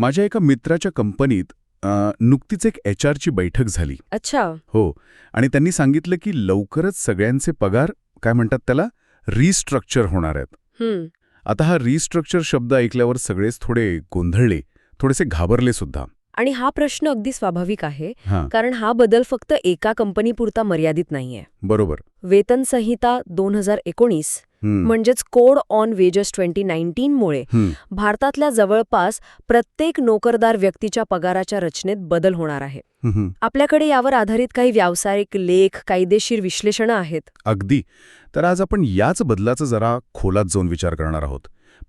माझ्या एका मित्राच्या कंपनीत नुकतीच एक एच आरची बैठक झाली. अच्छा. हो. आणि त्यांनी सांगितलं की लवकरच सगळ्यांचे पगार काय म्हणतात त्याला रिस्ट्रक्चर होणार आहेत. आता हा रिस्ट्रक्चर शब्द ऐकल्यावर सगळेच थोडे गोंधळले थोडेसे घाबरले सुद्धा. आणि हा प्रश्न अगदी स्वाभाविक आहे कारण हा बदल फक्त एका कंपनीपुरता मर्यादित नाहीये. बरोबर. वेतन संहिता दोन हजार एकोणीस म्हणजेच कोड ऑन वेजेस ट्वेंटी नाईन्टीनमुळे भारतातल्या जवळपास प्रत्येक नोकरदार व्यक्तीच्या पगाराच्या रचनेत बदल होणार आहे. आपल्याकडे यावर आधारित काही व्यावसायिक लेख कायदेशीर विश्लेषणं आहेत. अगदी. तर आज आपण याच बदलाचा जरा खोलात जाऊन विचार करणार आहोत.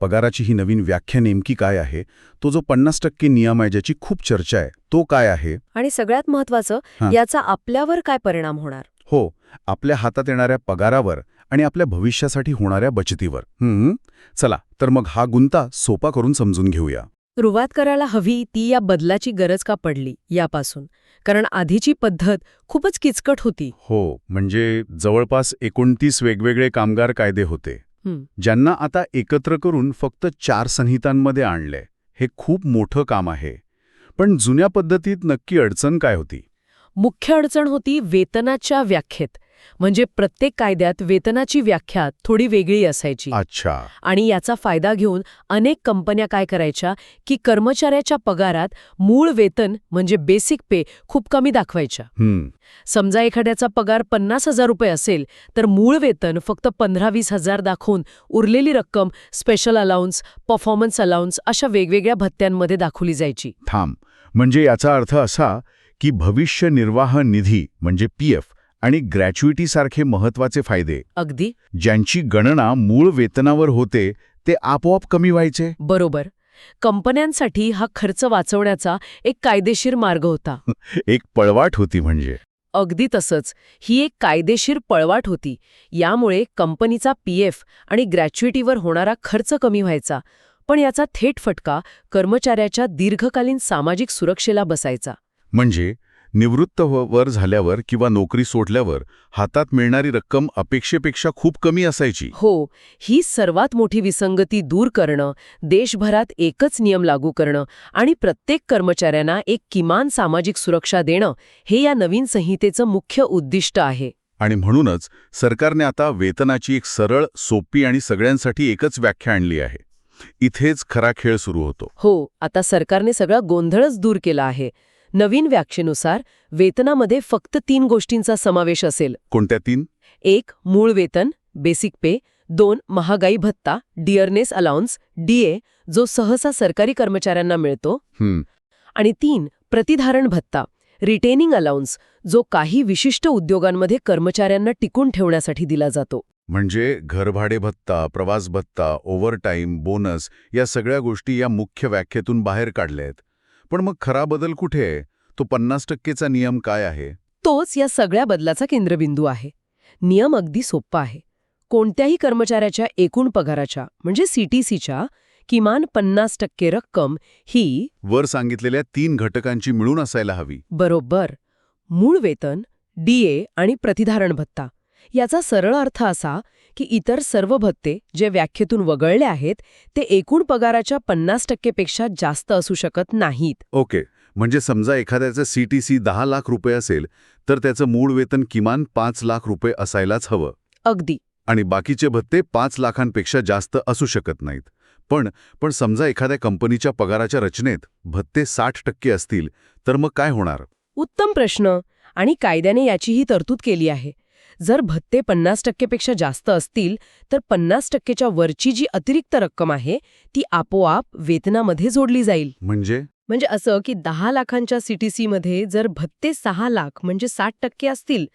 पगाराची ही नवीन व्याख्या नेमकी काय आहे? तो जो पन्नास टक्के नियम आहे ज्याची खूप चर्चा आहे तो काय आहे? आणि सगळ्यात महत्वाचं. याचा आपल्यावर काय परिणाम होणार? हो. आपल्या हातात येणाऱ्या पगारावर आणि आपल्या भविष्यासाठी होणाऱ्या बचतीवर. चला तर मग हा गुंता सोपा करून समजून घेऊया. सुरुवात करायला हवी ती या बदलाची गरज का पडली यापासून? कारण आधीची पद्धत खूपच किचकट होती. हो म्हणजे जवळपास एकोणतीस वेगवेगळे कामगार कायदे होते. ज्यांना आता एकत्र करून फक्त चार संहितांमध्ये आणले. हे खूप मोठं काम आहे. पण जुन्या पद्धतीत नक्की अडचण काय होती? मुख्य अडचण होती वेतनाच्या व्याख्येत. म्हणजे प्रत्येक कायद्यात वेतनाची व्याख्या थोडी वेगळी असायची. अच्छा. आणि याचा फायदा घेऊन अनेक कंपन्या काय करायच्या की कर्मचाऱ्याच्या पगारात मूळ वेतन म्हणजे बेसिक पे खूप कमी दाखवायच्या. समजा एखाद्याचा पगार पन्नास हजार रुपये असेल तर मूळ वेतन फक्त पंधरा वीस हजार दाखवून उरलेली रक्कम स्पेशल अलाउन्स परफॉर्मन्स अलाउन्स अशा वेगवेगळ्या भत्त्यांमध्ये दाखवली जायची. थांब. म्हणजे याचा अर्थ असा की भविष्य निर्वाह निधी म्हणजे पी एफ आणि ग्रॅच्युइटीसारखे महत्त्वाचे फायदे. अगदी. ज्यांची गणना मूळ वेतनावर होते ते आपोआप कमी व्हायचे. बरोबर. कंपन्यांसाठी हा खर्च वाचवण्याचा एक कायदेशीर मार्ग होता. एक पळवाट होती म्हणजे. अगदी तसंच ही एक कायदेशीर पळवाट होती. यामुळे कंपनीचा पीएफ आणि ग्रॅच्युइटीवर होणारा खर्च कमी व्हायचा. पण याचा थेट फटका कर्मचाऱ्याच्या दीर्घकालीन सामाजिक सुरक्षेला बसायचा. म्हणजे निवृत्त वर झाल्यावर किंवा नोकरी सोडल्यावर हातात मिळणारी रक्कम अपेक्षेपेक्षा खूप कमी असायची. हो ही सर्वात मोठी विसंगती दूर करणं देशभरात एकच नियम लागू करणं आणि प्रत्येक कर्मचाऱ्यांना एक किमान सामाजिक सुरक्षा देणं हे या नवीन संहितेचं मुख्य उद्दिष्ट आहे. आणि म्हणूनच सरकारने आता वेतनाची एक सरळ सोपी आणि सगळ्यांसाठी एकच व्याख्या आणली आहे. इथेच खरा खेळ सुरू होतो. हो आता सरकारने सगळा गोंधळच दूर केला आहे. नवीन व्याख्येनुसार वेतनामध्ये फक्त तीन गोष्टींचा समावेश असेल. कोणत्या तीन? एक मूळ वेतन बेसिक पे दोन महागाई भत्ता डिअरनेस अलाउन्स डीए जो सहसा सरकारी कर्मचाऱ्यांना मिळतो. आणि तीन प्रतिधारण भत्ता रिटेनिंग अलाउन्स जो काही विशिष्ट उद्योगांमध्ये कर्मचाऱ्यांना टिकून ठेवण्यासाठी दिला जातो. म्हणजे घरभाडे भत्ता प्रवास भत्ता ओव्हरटाईम बोनस या सगळ्या गोष्टी या मुख्य व्याख्येतून बाहेर काढल्या आहेत पण मग खरा बदल कुठे आहे? तो पन्नास टक्केचा नियम काय आहे? तोच या सगळ्या बदलाचा केंद्रबिंदू आहे. नियम अगदी सोप्पा आहे. कोणत्याही कर्मचाऱ्याच्या एकूण पगाराच्या म्हणजे सीटीसीच्या किमान पन्नास टक्के रक्कम ही वर सांगितलेल्या तीन घटकांची मिळून असायला हवी. बरोबर. मूळ वेतन डीए आणि प्रतिधारण भत्ता. याचा सरळ अर्थ असा की इतर सर्व भत्ते जे व्याख्येतून वगळले आहेत ते एकूण पगाराच्या पन्नास टक्केपेक्षा जास्त असू शकत नाहीत. ओके. म्हणजे समजा एखाद्याचं सी टी सी दहा लाख रुपये असेल तर त्याचं मूळ वेतन किमान पाच लाख रुपये असायलाच हवं. अगदी. आणि बाकीचे भत्ते पाच लाखांपेक्षा जास्त असू शकत नाहीत. पण पण समजा एखाद्या कंपनीच्या पगाराच्या रचनेत भत्ते साठ टक्के असतील तर मग काय होणार? उत्तम प्रश्न आणि कायद्याने याचीही तरतूद केली आहे. जर भत्ते पन्नास टक्केपेक्षा जास्त असतील तर पन्नास टक्केच्या वरची जी अतिरिक्त रक्कम आहे ती आपोआप वेतनामध्ये जोडली जाईल. म्हणजे? म्हणजे असं की दहा लाखांच्या सीटीसीमध्ये जर भत्ते सहा लाख म्हणजे साठ टक्के असतील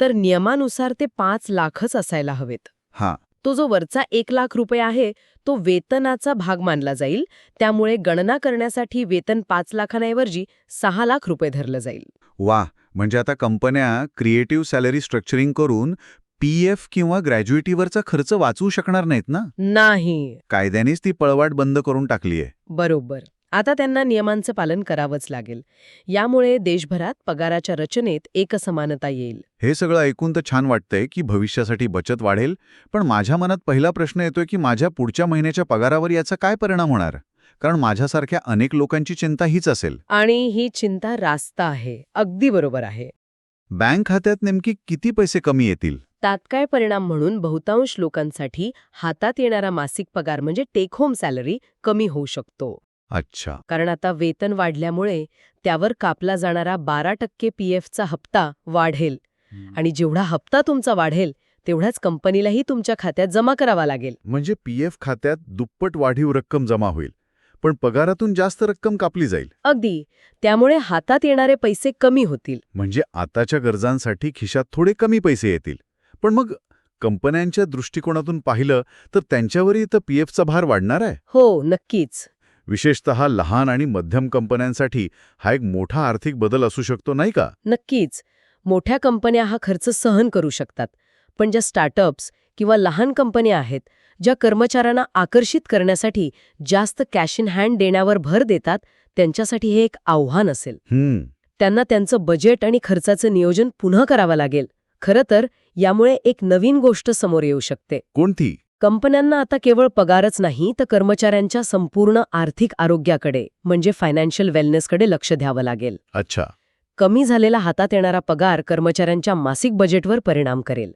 तर नियमानुसार ते पाच लाखच असायला हवेत. हां. तो जो वरचा एक लाख रुपये आहे तो वेतनाचा भाग मानला जाईल. त्यामुळे गणना करण्यासाठी वेतन पाच लाखांऐवजी सहा लाख रुपये धरलं जाईल. वा. म्हणजे आता कंपन्या क्रिएटिव्ह सॅलरी स्ट्रक्चरिंग करून पी एफ किंवा ग्रॅज्युएटीवरचा खर्च वाचवू शकणार नाहीत ना? नाही. कायद्यानेच ती पळवाट बंद करून टाकली आहे. बरोबर. आता त्यांना नियमांचं पालन करावंच लागेल. यामुळे देशभरात पगाराच्या रचनेत एकसमानता येईल. हे सगळं ऐकून तर छान वाटतंय की भविष्यासाठी बचत वाढेल पण माझ्या मनात पहिला प्रश्न येतोय की माझ्या पुढच्या महिन्याच्या पगारावर याचा काय परिणाम होणार? कारण माझ्यासारख्या अनेक लोकांची चिंता हीच असेल. आणि ही चिंता रास्त आहे. अगदी बरोबर आहे. बँक खात्यात नेमकी किती पैसे कमी येतील? तात्काळ परिणाम म्हणून बहुतांश लोकांसाठी हातात येणारा मासिक पगार म्हणजे टेक होम सॅलरी कमी होऊ शकतो. अच्छा. कारण आता वेतन वाढल्यामुळे त्यावर कापला जाणारा बारा टक्के पीएफचा हप्ता वाढेल. आणि जेवढा हप्ता तुमचा वाढेल तेवढाच कंपनीलाही तुमच्या खात्यात जमा करावा लागेल. म्हणजे पीएफ खात्यात दुप्पट वाढीव रक्कम जमा होईल. पण पगारातून जास्त रक्कम कापली जाईल. अगदी. त्यामुळे हातात येणारे पैसे कमी होतील. म्हणजे आताच्या गरजांसाठी खिशात थोडे कमी पैसे येतील. पण मग कंपन्यांच्या दृष्टिकोनातून पाहिलं तर त्यांच्यावरही तर पीएफचा भार वाढणार आहे? हो नक्कीच. विशेषतः लहान आणि मध्यम कंपन्यांसाठी हा एक मोठा आर्थिक बदल असू शकतो नाही का? नक्कीच. मोठ्या कंपन्या हा खर्च सहन करू शकतात. पण ज्या स्टार्टअप्स किंवा लहान कंपन्या आहेत ज्या कर्मचाऱ्यांना आकर्षित करण्यासाठी जास्त कॅश इन हँड देण्यावर भर देतात त्यांच्यासाठी हे एक आव्हान असेल. त्यांना त्यांचं बजेट आणि खर्चाचं नियोजन पुन्हा करावं लागेल. खरं तर यामुळे एक नवीन गोष्ट समोर येऊ शकते. कोणती? कंपन्यांना आता केवळ पगारच नाही तर कर्मचाऱ्यांच्या संपूर्ण आर्थिक आरोग्याकडे म्हणजे फायनान्शियल वेलनेसकडे लक्ष द्यावं लागेल. अच्छा. कमी झालेला हातात येणारा पगार कर्मचाऱ्यांच्या मासिक बजेटवर परिणाम करेल.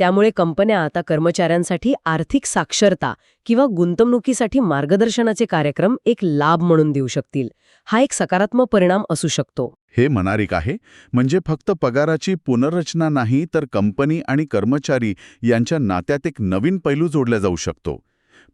त्यामुळे कंपन्या आता कर्मचाऱ्यांसाठी आर्थिक साक्षरता किंवा गुंतवणुकीसाठी मार्गदर्शनाचे कार्यक्रम एक लाभ म्हणून देऊ शकतील. हा एक सकारात्मक परिणाम असू शकतो. हे मनारिक आहे. म्हणजे फक्त पगाराची पुनर्रचना नाही तर कंपनी आणि कर्मचारी यांच्या नात्यात एक नवीन पैलू जोडला जाऊ शकतो.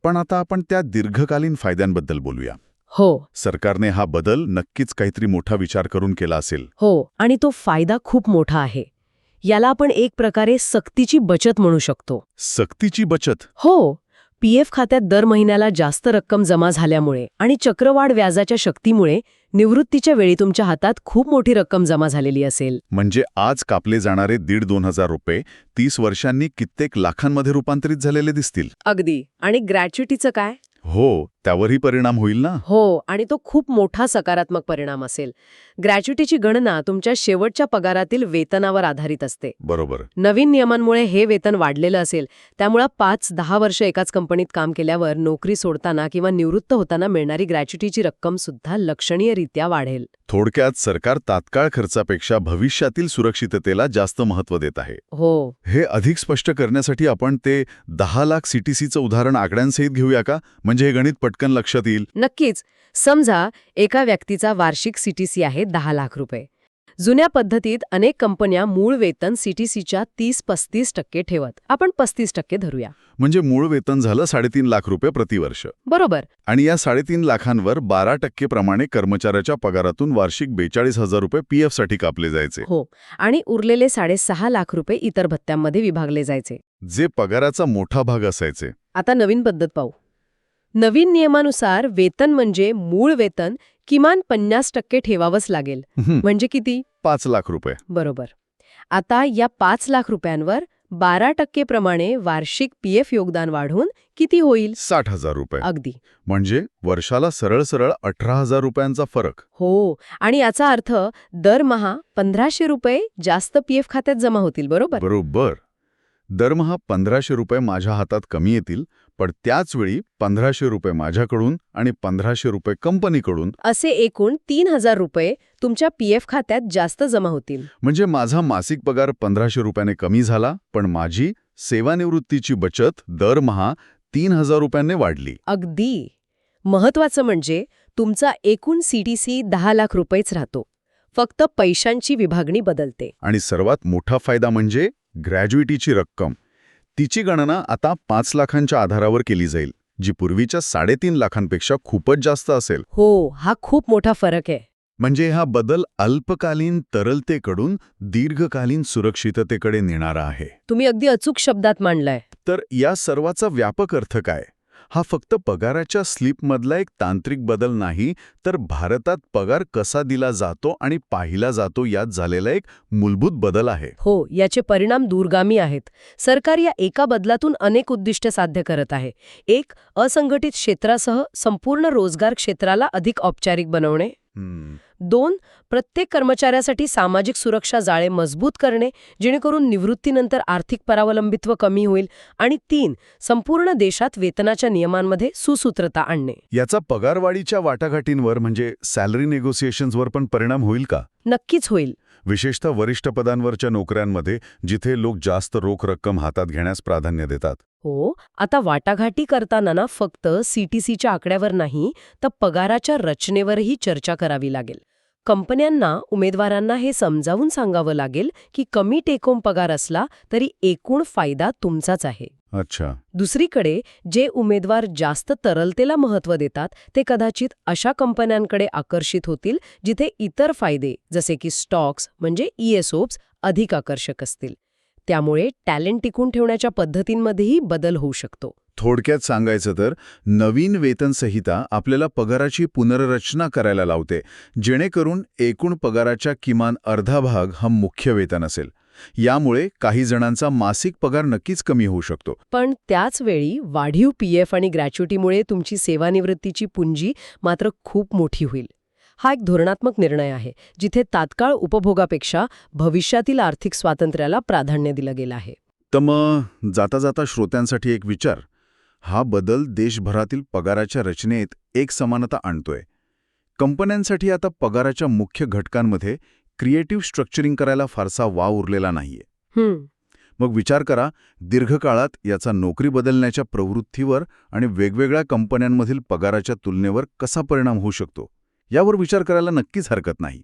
पण आता आपण त्या दीर्घकालीन फायद्यांबद्दल बोलूया. हो. सरकारने हा बदल नक्कीच काहीतरी मोठा विचार करून केला असेल. हो आणि तो फायदा खूप मोठा आहे. याला आपण एक प्रकारे सक्तीची बचत म्हणू शकतो. सक्तीची बचत? हो. पीएफ खात्यात दर महिन्याला जास्त रक्कम जमा झाल्यामुळे आणि चक्रवाढ व्याजाच्या शक्तीमुळे निवृत्तीच्या वेळी तुमच्या हातात खूप मोठी रक्कम जमा झालेली असेल. म्हणजे आज कापले जाणारे दीड दोन हजार रुपये तीस वर्षांनी कित्येक लाखांमध्ये रूपांतरित झालेले दिसतील. अगदी. आणि ग्रॅच्युटीचं काय? हो. त्यावरही परिणाम होईल ना? हो आणि तो खूप मोठा सकारात्मक परिणाम असेल. ग्रॅच्युटीची गणना तुमच्या शेवटच्या पगारातील वेतनावर आधारित असते. बरोबर. नवीन नियमांमुळे हे वेतन वाढलेलं असेल त्यामुळे पाच दहा वर्ष एकाच कंपनीत काम केल्यावर नोकरी सोडताना किंवा निवृत्त होताना मिळणारी ग्रॅच्युटीची रक्कम सुद्धा लक्षणीयरित्या वाढेल. थोडक्यात सरकार तात्काळ खर्चापेक्षा भविष्यातील सुरक्षिततेला जास्त महत्त्व देत आहे. हो. हे अधिक स्पष्ट करण्यासाठी आपण ते दहा लाख सीटीसीचं उदाहरण आकड्यांसहित घेऊया का? म्हणजे हे गणित पटकन लक्षात येईल. नक्कीच. समजा एका व्यक्तीचा वार्षिक सीटीसी आहे दहा लाख रुपये. जुन्या पद्धतीत अनेक कंपन्या मूळ वेतन सीटीसीच्या तीस पस्तीस टक्के ठेवत. आपण पस्तीस टक्के धरूया. म्हणजे मूळ वेतन झालं साडेतीन लाख रुपये प्रतिवर्ष. बरोबर. आणि या साडेतीन लाखांवर बारा टक्के प्रमाणे कर्मचाऱ्याच्या पगारातून वार्षिक बेचाळीस हजार रुपये पीएफसाठी कापले जायचे. हो. आणि उरलेले साडेसहा लाख रुपये इतर भत्त्यांमध्ये विभागले जायचे. जे पगाराचा मोठा भाग असायचे. आता नवीन पद्धत पाहू. नवीन नियमानुसार वेतन म्हणजे मूळ वेतन किमान पन्नास टक्के ठेवावंच लागेल. म्हणजे किती? पाच लाख रुपये. बरोबर. आता या पाच लाख रुपयांवर बारा टक्के प्रमाणे वार्षिक पीएफ योगदान वाढून किती होईल? साठ हजार रुपये. अगदी. म्हणजे वर्षाला सरळ सरळ अठरा हजार रुपयांचा फरक. हो. आणि याचा अर्थ दरमहा पंधराशे रुपये जास्त पीएफ खात्यात जमा होतील बरोबर? बरोबर. दरमहा पंधराशे रुपये माझ्या हातात कमी येतील पण त्याच वेळी पंधराशे रुपये माझ्याकडून आणि पंधराशे रुपये कंपनीकडून असे एकूण तीन हजार रुपये तुमच्या पीएफ खात्यात जास्त जमा होतील. म्हणजे माझा मासिक पगार पंधराशे रुपयाने कमी झाला पण माझी सेवानिवृत्तीची बचत दरमहा तीन हजार रुपयांनी वाढली. अगदी. महत्वाचं म्हणजे तुमचा एकूण सीटीसी दहा लाख रुपयेच राहतो. फक्त पैशांची विभागणी बदलते. आणि सर्वात मोठा फायदा म्हणजे ग्रॅज्युइटीची रक्कम. तिची गणना आता पाच लाखांच्या आधारावर केली जाईल जी पूर्वीच्या साडेतीन लाखांपेक्षा खूपच जास्त असेल. हो हा खूप मोठा फरक आहे. म्हणजे हा बदल अल्पकालीन तरलतेकडून दीर्घकालीन सुरक्षिततेकडे नेणारा आहे. तुम्ही अगदी अचूक शब्दात मांडलाय. तर या सर्वाचा व्यापक अर्थ काय? हा फक्त पगाराच्या स्लिपमधला एक तांत्रिक बदल नाही तर भारतात पगार कसा दिला जातो आणि पाहिला जातो यात झालेला एक मूलभूत बदल आहे. हो याचे परिणाम दूरगामी आहेत. सरकार या एका बदलातून अनेक उद्दिष्ट साध्य करत आहे. एक असंघटित क्षेत्रासह संपूर्ण रोजगार क्षेत्राला अधिक औपचारिक बनवणे. दोन प्रत्येक कर्मचाऱ्यासाठी सामाजिक सुरक्षा जाळे मजबूत करणे जेणेकरून निवृत्तीनंतर आर्थिक परावलंबित्व कमी होईल आणि तीन संपूर्ण देशात वेतनाच्या नियमांमध्ये सुसूत्रता आणणे. याचा पगारवाढीच्या वाटाघाटींवर म्हणजे सॅलरी नेगोसिएशन्सवर पण परिणाम होईल का? नक्कीच होईल. विशेषतः वरिष्ठ पदांवरच्या नोकऱ्यांमध्ये जिथे लोक जास्त रोख रक्कम हातात घेण्यास प्राधान्य देतात. हो आता वाटाघाटी करताना ना फक्त सीटीसीच्या आकड्यावर नाही तर पगाराच्या रचनेवरही चर्चा करावी लागेल. कंपन्यांना उमेदवारांना हे समजावून सांगावं लागेल की कमी टेकोम पगार असला तरी एकूण फायदा तुमचाच आहे. अच्छा. दुसरीकडे जे उमेदवार जास्त तरलतेला महत्त्व देतात ते कदाचित अशा कंपन्यांकडे आकर्षित होतील जिथे इतर फायदे जसे की स्टॉक्स म्हणजे ईएसओप्स अधिक आकर्षक असतील. त्यामुळे टॅलेंट टिकून ठेवण्याच्या पद्धतींमध्येही बदल होऊ शकतो. थोडक्यात सांगायचं तर नवीन वेतन संहिता आपल्याला पगाराची पुनर्रचना करायला लावते जेणेकरून एकूण पगाराच्या किमान अर्धा भाग हा मुख्य वेतन असेल. यामुळे काही जणांचा मासिक पगार नक्कीच कमी होऊ शकतो. पण त्याच वेळी वाढीव पीएफ आणि ग्रॅच्युटीमुळे तुमची सेवानिवृत्तीची पुंजी मात्र खूप मोठी होईल. हा एक धोरणात्मक निर्णय आहे जिथे तात्काळ उपभोगापेक्षा भविष्यातील आर्थिक स्वातंत्र्याला प्राधान्य दिलं गेलं आहे. तर मग जाता जाता श्रोत्यांसाठी एक विचार. हा बदल देशभरातील पगाराच्या रचनेत एक समानता आणतोय. कंपन्यांसाठी आता पगाराच्या मुख्य घटकांमध्ये क्रिएटिव्ह स्ट्रक्चरिंग करायला फारसा वाव उरलेला नाहीये. मग विचार करा दीर्घकाळात याचा नोकरी बदलण्याच्या प्रवृत्तीवर आणि वेगवेगळ्या कंपन्यांमधील पगाराच्या तुलनेवर कसा परिणाम होऊ शकतो? यावर विचार करायला नक्कीच हरकत नाही.